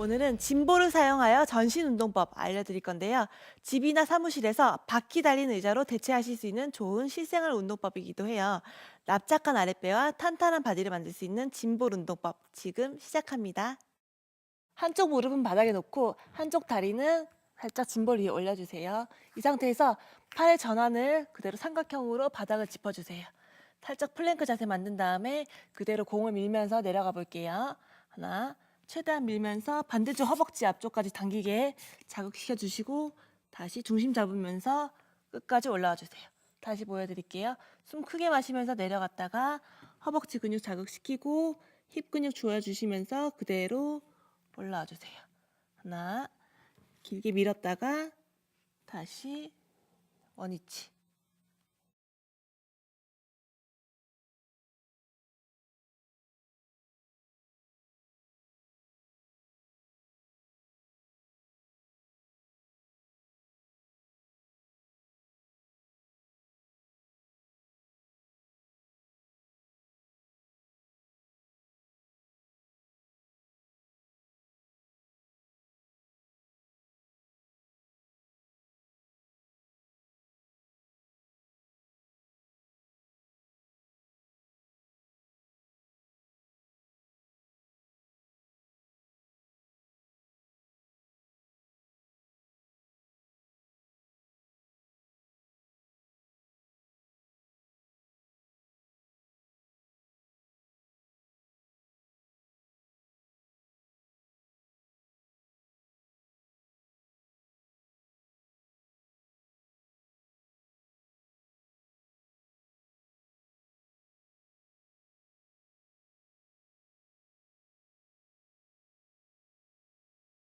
오늘은 짐볼을 사용하여 전신 운동법 알려드릴 건데요. 집이나 사무실에서 바퀴 달린 의자로 대체하실 수 있는 좋은 실생활 운동법이기도 해요. 납작한 아랫배와 탄탄한 바디를 만들 수 있는 짐볼 운동법 지금 시작합니다. 한쪽 무릎은 바닥에 놓고 한쪽 다리는 살짝 짐볼 위에 올려주세요. 이 상태에서 팔의 전환을 그대로 삼각형으로 바닥을 짚어주세요. 살짝 플랭크 자세 만든 다음에 그대로 공을 밀면서 내려가 볼게요. 하나, 최대한 밀면서 반대쪽 허벅지 앞쪽까지 당기게 자극시켜 주시고 다시 중심 잡으면서 끝까지 올라와 주세요. 다시 보여드릴게요. 숨 크게 마시면서 내려갔다가 허벅지 근육 자극시키고 힙 근육 조여주시면서 그대로 올라와 주세요. 하나, 길게 밀었다가 다시 원위치.